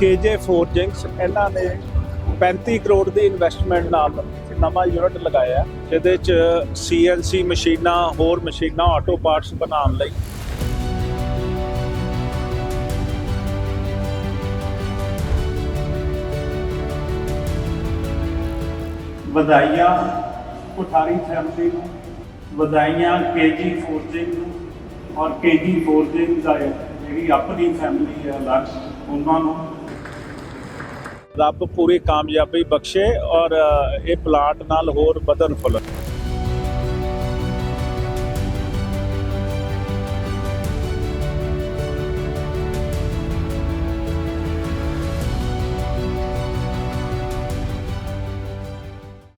ਕੇਜੇ forgings ਇਹਨਾਂ ਨੇ 35 ਕਰੋੜ ਦੀ investment ਨਾਲ ਨਵਾਂ ਯੂਨਿਟ ਲਗਾਇਆ, ਜਿਹਦੇ ਚ ਸੀਐਨਸੀ ਮਸ਼ੀਨਾਂ, ਹੋਰ ਮਸ਼ੀਨਾਂ ਆਟੋ ਪਾਰਟਸ ਬਣਾਉਣ ਲਈ। ਵਧਾਈਆਂ ਕੋਠਾਰੀ ਫੈਮਿਲੀ ਨੂੰ, ਵਧਾਈਆਂ ਕੇਜੀ ਫੋਰਜਿੰਗ ਨੂੰ ਔਰ ਕੇਜੀ ਫੋਰਜਿੰਗ ਦਾ ਜਿਹੜੀ ਆਪਣੀ ਫੈਮਿਲੀ ਹੈ ਅਲੱਗ, ਉਹਨਾਂ ਨੂੰ। ਰੱਬ ਪੂਰੀ ਕਾਮਯਾਬੀ ਬਖਸ਼ੇ ਔਰ ਇਹ ਪਲਾਟ ਨਾਲ ਹੋਰ ਵਧਣ ਫੁੱਲਣ